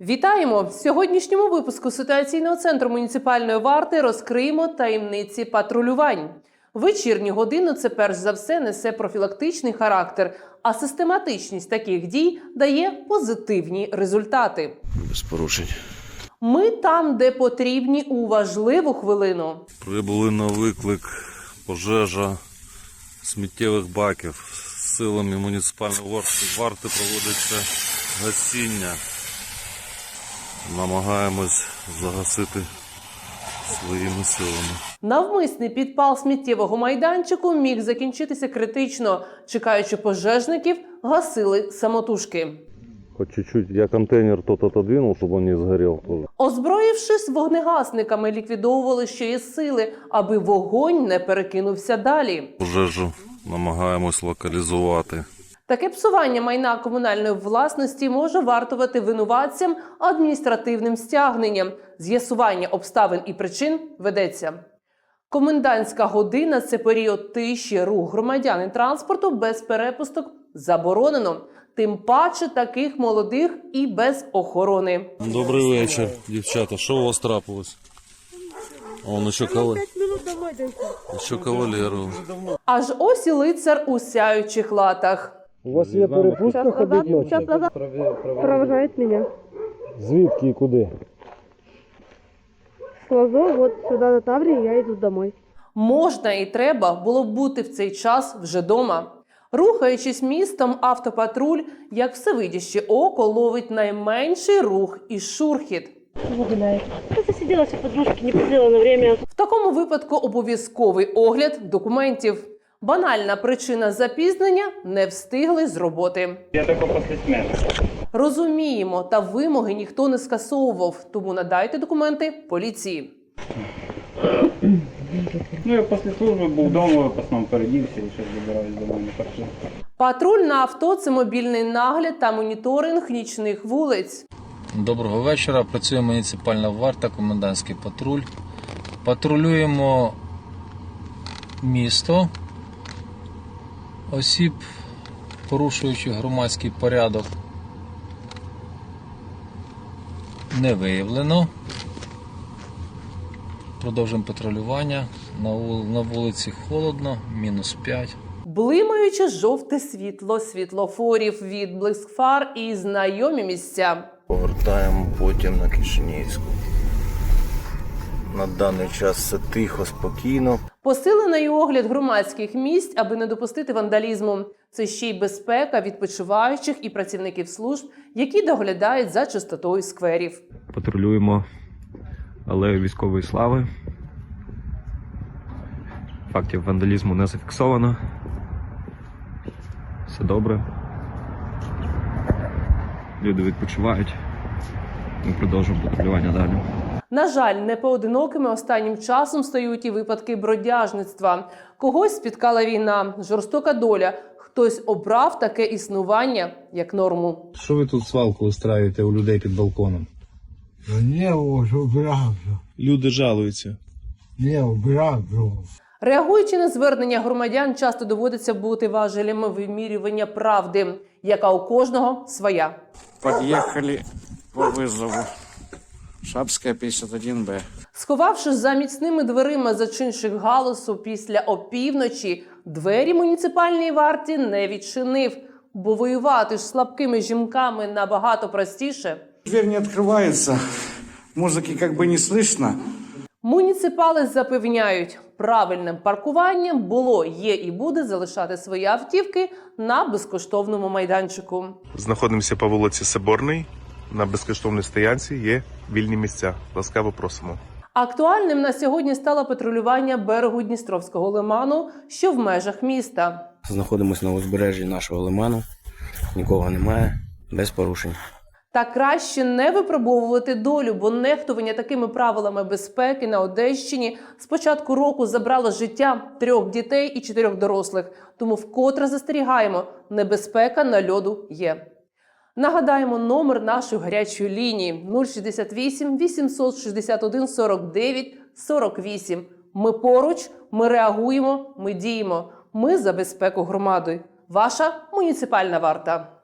Вітаємо! В сьогоднішньому випуску ситуаційного центру муніципальної варти розкриємо таємниці патрулювань. Вечірню годину це перш за все несе профілактичний характер, а систематичність таких дій дає позитивні результати. Без порушень. Ми там, де потрібні у важливу хвилину. Прибули на виклик пожежа сміттєвих баків. Силами муніципальної варти проводиться гасіння. Намагаємось загасити своїми силами. Навмисний підпал сміттєвого майданчику міг закінчитися критично. Чекаючи пожежників, гасили самотужки. Хоч чуть-чуть я контейнер тот отодвинул, чтобы он не сгорел тоже. Озброївшись вогнегасниками, ліквідовували ще є сили, аби вогонь не перекинувся далі. Пожежу намагаємось локалізувати. Таке псування майна комунальної власності може вартувати винуватцям адміністративним стягненням. З'ясування обставин і причин ведеться. Комендантська година це період тиші, рух громадян і транспорту без перепусток заборонено. Тим паче таких молодих і без охорони. Добрий вечір, дівчата. Що у вас трапилось? Он ще кавалер. Ще кавалер. Аж ось і лицар у сяючих латах. У вас є перепустка ходить ночі? Час назад провожает меня. Звідки і куди? С Лазо, вот сюда до Таврии, я иду домой. Можна і треба було б бути в цей час вже дома. Рухаючись містом, автопатруль, як всевидяще око, ловить найменший рух і шурхіт. Гуляет. Я засиделась у подружки, не посмотрела на время. В такому випадку обов'язковий огляд документів. Банальна причина запізнення не встигли з роботи. Я только после смены. Розуміємо, та вимоги ніхто не скасовував, тому надайте документи поліції. Ну, я после службы был дома, по основном переодевся и сейчас добираюсь домой на квартиру. Патруль на авто це мобільний нагляд та моніторинг нічних вулиць. Доброго вечора. Працює муніципальна варта, комендантський патруль. Патрулюємо місто. Осіб, порушуючи громадський порядок, не виявлено. Продовжуємо патрулювання. На на вулиці холодно, мінус 5. Блимаюче жовте світло світлофорів, відблиск фар і знайомі місця. Повертаємо потім на Кишинівську. На даний час все тихо, спокійно. Посилений огляд громадських місць, аби не допустити вандалізму. Це ще й безпека відпочиваючих і працівників служб, які доглядають за чистотою скверів. патрулюємо алею військової слави. Фактів вандалізму не зафіксовано. Все добре. Люди відпочивають. Ми продовжуємо патрулювання далі. На жаль, не поодинокими останнім часом стають і випадки бродяжництва. Когось спіткала війна, жорстока доля. Хтось обрав таке існування як норму. Що ви тут свалку устраюєте у людей під балконом? Не, ось. Люди жалуються. Не, убрав. Реагуючи на звернення громадян, часто доводиться бути важелями вимірювання правди, яка у кожного своя. Подъехали по вызову. Шапская 51Б. Сховавшись за міцними дверима зачинших галасу після опівночі, двері муніципальної варті не відчинив, бо воювати ж з слабкими жінками набагато простіше. Дверь не открывается. Музыки как бы не слышно. Муніципали запевняють, правильним паркуванням було, є і буде залишати свої автівки на безкоштовному майданчику. Знаходимося по вулиці Соборній. На безкоштовній стоянці є вільні місця. Ласкаво просимо. Актуальним на сьогодні стало патрулювання берегу Дністровського лиману, що в межах міста. Знаходимося на узбережжі нашого лиману. Нікого немає, без порушень. Та краще не випробовувати долю, бо нехтування такими правилами безпеки на Одещині з початку року забрало життя трьох дітей і чотирьох дорослих. Тому вкотре застерігаємо, небезпека на льоду є. Нагадаємо номер нашої гарячої лінії 068 861 49 48. Ми поруч, ми реагуємо, ми діємо. Ми за безпеку громади. Ваша муніципальна варта.